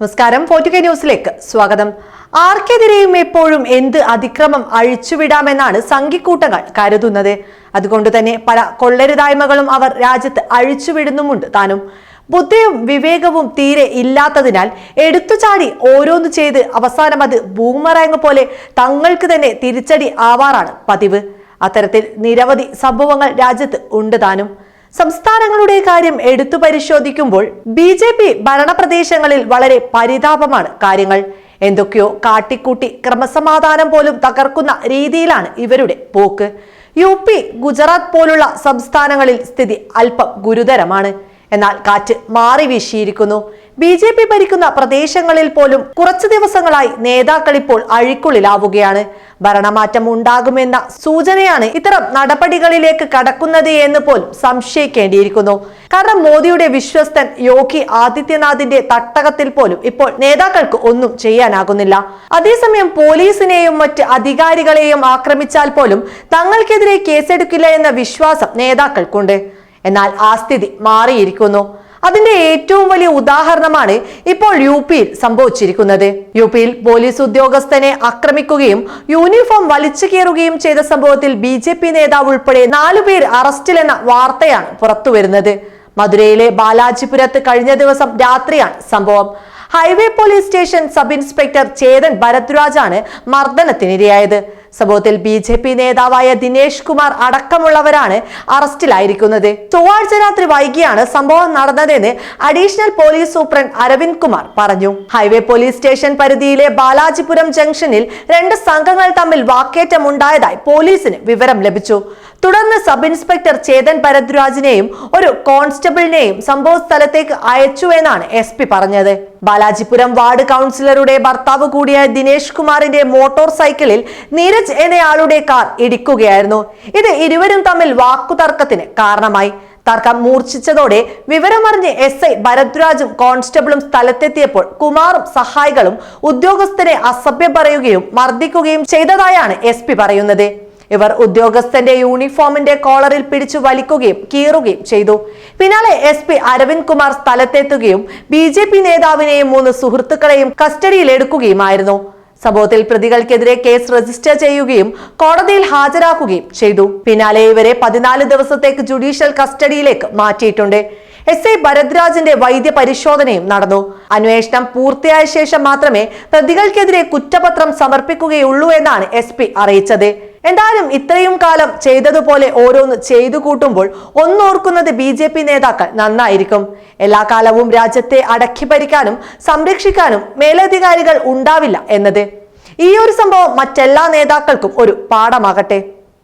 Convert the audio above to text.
നമസ്കാരം. Forty K ന്യൂസിലേക്ക് സ്വാഗതം. ആർക്കെതിരെയും എപ്പോഴും എന്ത് അതിക്രമം അഴിച്ചുവിടാമെന്നാണ് സംഘിക്കൂട്ടങ്ങൾ കരുതുന്നത്. അതുകൊണ്ട് തന്നെ പല കൊള്ളരുതായ്മകളും അവർ രാജ്യത്ത് അഴിച്ചുവിടുന്നുമുണ്ട് താനും. ബുദ്ധിയും വിവേകവും തീരെ ഇല്ലാത്തതിനാൽ എടുത്തുചാടി ഓരോന്ന് ചെയ്ത് അവസാനം അത് ബൂമറാങ് പോലെ തങ്ങൾക്ക് തന്നെ തിരിച്ചടി ആവാറാണ് പതിവ്. അത്തരത്തിൽ നിരവധി സംഭവങ്ങൾ രാജ്യത്ത് ഉണ്ട് താനും. സംസ്ഥാനങ്ങളുടെ കാര്യം എടുത്തു പരിശോധിക്കുമ്പോൾ ബി ജെ പി ഭരണപ്രദേശങ്ങളിൽ വളരെ പരിതാപമാണ് കാര്യങ്ങൾ. എന്തൊക്കെയോ കാട്ടിക്കൂട്ടി ക്രമസമാധാനം പോലും തകർക്കുന്ന രീതിയിലാണ് ഇവരുടെ പോക്ക്. യു പി ഗുജറാത്ത് പോലുള്ള സംസ്ഥാനങ്ങളിൽ സ്ഥിതി അല്പം ഗുരുതരമാണ്. എന്നാൽ കാറ്റ് മാറി വീശിയിരിക്കുന്നു. ബി ജെ പി ഭരിക്കുന്ന പ്രദേശങ്ങളിൽ പോലും കുറച്ചു ദിവസങ്ങളായി നേതാക്കൾ ഇപ്പോൾ അഴിക്കുള്ളിലാവുകയാണ്. ഭരണമാറ്റം ഉണ്ടാകുമെന്ന സൂചനയാണ് ഇത്തരം നടപടികളിലേക്ക് കടക്കുന്നത് എന്ന് പോലും സംശയിക്കേണ്ടിയിരിക്കുന്നു. കാരണം മോദിയുടെ വിശ്വസ്തൻ യോഗി ആദിത്യനാഥിന്റെ തട്ടകത്തിൽ പോലും ഇപ്പോൾ നേതാക്കൾക്ക് ഒന്നും ചെയ്യാനാകുന്നില്ല. അതേസമയം പോലീസിനെയും മറ്റ് അധികാരികളെയും ആക്രമിച്ചാൽ പോലും തങ്ങൾക്കെതിരെ കേസെടുക്കില്ല എന്ന വിശ്വാസം നേതാക്കൾക്കുണ്ട്. എന്നാൽ ആ സ്ഥിതി മാറിയിരിക്കുന്നു. അതിന്റെ ഏറ്റവും വലിയ ഉദാഹരണമാണ് ഇപ്പോൾ യു പിയിൽ സംഭവിച്ചിരിക്കുന്നത്. യു പിയിൽ പോലീസ് ഉദ്യോഗസ്ഥനെ ആക്രമിക്കുകയും യൂണിഫോം വലിച്ചു കീറുകയും ചെയ്ത സംഭവത്തിൽ ബി ജെ പി നേതാവ് ഉൾപ്പെടെ നാലുപേർ അറസ്റ്റിലെന്ന വാർത്തയാണ് പുറത്തുവരുന്നത്. മധുരയിലെ ബാലാജിപുരത്ത് കഴിഞ്ഞ ദിവസം രാത്രിയാണ് സംഭവം. Highway police station sub inspector Chetan ഭരദ്വാജാണ് മർദ്ദനത്തിനിരയായത്. സംഭവത്തിൽ ബി ജെ പി നേതാവായ ദിനേശ് കുമാർ അടക്കമുള്ളവരാണ് അറസ്റ്റിലായിരിക്കുന്നത്. ചൊവ്വാഴ്ച രാത്രി വൈകിയാണ് സംഭവം നടന്നതെന്ന് additional police superintendent Aravind Kumar പറഞ്ഞു. ഹൈവേ പോലീസ് സ്റ്റേഷൻ പരിധിയിലെ ബാലാജിപുരം ജംഗ്ഷനിൽ രണ്ട് സംഘങ്ങൾ തമ്മിൽ വാക്കേറ്റമുണ്ടായതായി പോലീസിന് വിവരം ലഭിച്ചു. തുടർന്ന് സബ് ഇൻസ്പെക്ടർ ചേതൻ ഭരദ്വാജിനെയും ഒരു കോൺസ്റ്റബിളിനെയും സംഭവ സ്ഥലത്തേക്ക് അയച്ചു എന്നാണ് എസ് പറഞ്ഞത്. ബാലാജിപുരം വാർഡ് കൗൺസിലറുടെ ഭർത്താവ് കൂടിയായ ദിനേഷ് കുമാറിന്റെ മോട്ടോർ സൈക്കിളിൽ നീരജ് എന്നയാളുടെ കാർ ഇടിക്കുകയായിരുന്നു. ഇത് ഇരുവരും തമ്മിൽ വാക്കുതർക്കത്തിന് കാരണമായി. തർക്കം മൂർച്ഛിച്ചതോടെ വിവരമറിഞ്ഞ് എസ് ഐ ഭരദ്വാജും കോൺസ്റ്റബിളും സ്ഥലത്തെത്തിയപ്പോൾ കുമാറും സഹായികളും ഉദ്യോഗസ്ഥരെ അസഭ്യം പറയുകയും മർദ്ദിക്കുകയും ചെയ്തതായാണ് എസ് പറയുന്നത്. ഇവർ ഉദ്യോഗസ്ഥന്റെ യൂണിഫോമിന്റെ കോളറിൽ പിടിച്ചു വലിക്കുകയും കീറുകയും ചെയ്തു. പിന്നാലെ എസ് പി അരവിന്ദ് കുമാർ സ്ഥലത്തെത്തുകയും ബി ജെ പി നേതാവിനെയും മൂന്ന് സുഹൃത്തുക്കളെയും കസ്റ്റഡിയിൽ എടുക്കുകയുമായിരുന്നു. സംഭവത്തിൽ പ്രതികൾക്കെതിരെ കേസ് രജിസ്റ്റർ ചെയ്യുകയും കോടതിയിൽ ഹാജരാക്കുകയും ചെയ്തു. പിന്നാലെ ഇവരെ പതിനാല് ദിവസത്തേക്ക് ജുഡീഷ്യൽ കസ്റ്റഡിയിലേക്ക് മാറ്റിയിട്ടുണ്ട്. എസ് ഐ ഭരദ്രാജിന്റെ വൈദ്യ പരിശോധനയും നടന്നു. അന്വേഷണം പൂർത്തിയായ ശേഷം മാത്രമേ പ്രതികൾക്കെതിരെ കുറ്റപത്രം സമർപ്പിക്കുകയുള്ളൂ എന്നാണ് എസ് അറിയിച്ചത്. എന്തായാലും ഇത്രയും കാലം ചെയ്തതുപോലെ ഓരോന്ന് ചെയ്തു കൂട്ടുമ്പോൾ ഒന്നോർക്കുന്നത് ബി ജെ പി നേതാക്കൾ നന്നായിരിക്കും. എല്ലാ കാലവും രാജ്യത്തെ അടക്കി ഭരിക്കാനും സംരക്ഷിക്കാനും മേലധികാരികൾ ഉണ്ടാവില്ല എന്നത്. ഈ ഒരു സംഭവം മറ്റെല്ലാ നേതാക്കൾക്കും ഒരു പാഠമാകട്ടെ.